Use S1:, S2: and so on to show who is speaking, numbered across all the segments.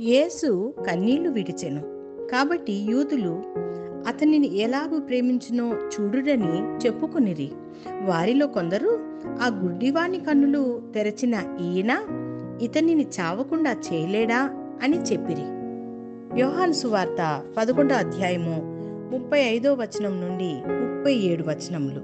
S1: యేసు కన్నీళ్ళు విడిచెను. కాబట్టి యూదులు అతనిని ఎలాగూ ప్రేమించునో చూడుడని చెప్పుకునిరి. వారిలో కొందరు ఆ గుడ్డివాణి కన్నులు తెరచిన ఈయన ఇతనిని చావకుండా చేయలేడా అని చెప్పిరి. యోహాను సువార్త పదకొండో అధ్యాయము ముప్పై ఐదో వచనం నుండి ముప్పై ఏడు వచనములు.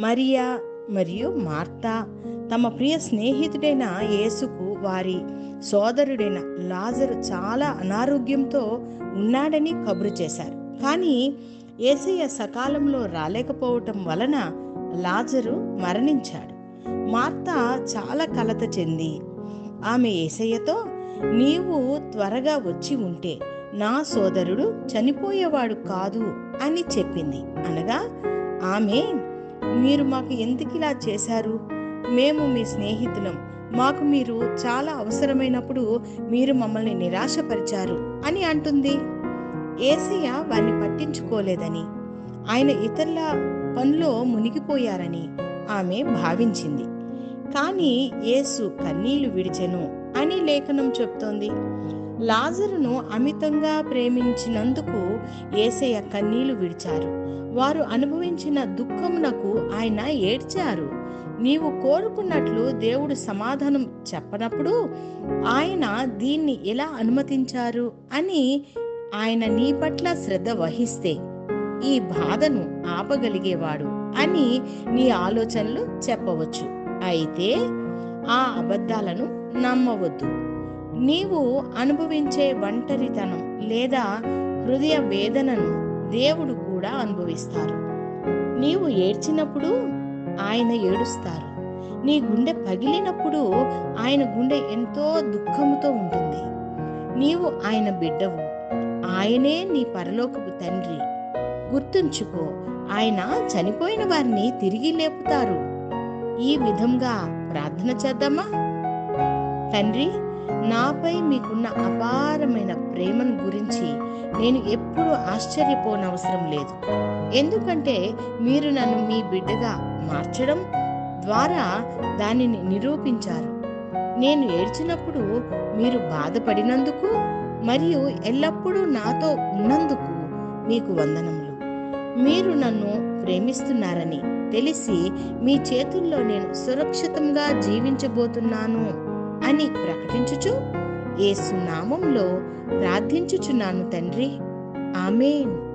S1: మరియా మరియు మార్తా తమ ప్రియ స్నేహితుడైన యేసుకు వారి సోదరుడైన లాజరు చాలా అనారోగ్యంతో ఉన్నాడని కబురు చేశారు. కానీ ఏసయ్య సకాలంలో రాలేకపోవటం వలన లాజరు మరణించాడు. మార్త చాలా కలత చెంది ఆమె ఏసయ్యతో నీవు త్వరగా వచ్చి ఉంటే నా సోదరుడు చనిపోయేవాడు కాదు అని చెప్పింది. అనగా ఆమె మీరు మాకు ఎందుకిలా చేశారు? మేము మీ స్నేహితులం. మాకు మీరు చాలా అవసరమైనప్పుడు మీరు మమ్మల్ని నిరాశపరిచారు అని అంటుంది. ఏసయ్య వారిని పట్టించుకోలేదని ఆయన ఇతరుల పనిలో మునిగిపోయారని ఆమె భావించింది. కానీ యేసు కన్నీళ్ళు విడిచెను. అని లేఖనం చెప్తోంది. లాజరును అమితంగా ప్రేమించినందుకు ఏసయ్య కన్నీళ్ళు విడిచారు. వారు అనుభవించిన దుఃఖమునకు ఆయన ఏడ్చారు. నీవు కోరుకున్నట్లు దేవుడు సమాధానం చెప్పనప్పుడు ఆయన దీన్ని ఎలా అనుమతించారు అని ఆయన నీ పట్ల శ్రద్ధ వహిస్తే ఈ బాధను ఆపగలిగేవాడు అని నీ ఆలోచనలు చెప్పవచ్చు. అయితే ఆ అబద్ధాలను నమ్మవద్దు. నీవు అనుభవించే ఒంటరితనం లేదా హృదయ వేదనను దేవుడు కూడా అనుభవిస్తారు. నీవు ఏడ్చినప్పుడు ఆయన ఏడుస్తారు. నీ గుండె పగిలినప్పుడు ఆయన గుండె ఎంతో దుఃఖముతో ఉంటుంది. నీవు ఆయన బిడ్డవు. ఆయనే నీ పరలోకపు తండ్రి. గుర్తుంచుకో ఆయన చనిపోయిన వారిని తిరిగి లేపుతారు. ఈ విధంగా ప్రార్థన చేద్దామా? తండ్రి నాపై మీకున్న అపారమైన ప్రేమను గురించి నేను ఎప్పుడూ ఆశ్చర్యపోనవసరం లేదు. ఎందుకంటే మీరు నన్ను మీ బిడ్డగా మార్చడం ద్వారా దానిని నిరూపించారు. నేను ఏడ్చినప్పుడు మీరు బాధపడినందుకు మరియు ఎల్లప్పుడూ నాతో ఉన్నందుకు మీకు వందనములు. మీరు నన్ను ప్రేమిస్తున్నారని తెలిసి మీ చేతుల్లో నేను సురక్షితంగా జీవించబోతున్నాను. అని ప్రకటించుచు ఏసునామంలో ప్రార్థించుచున్నాను తండ్రి. ఆమెన్.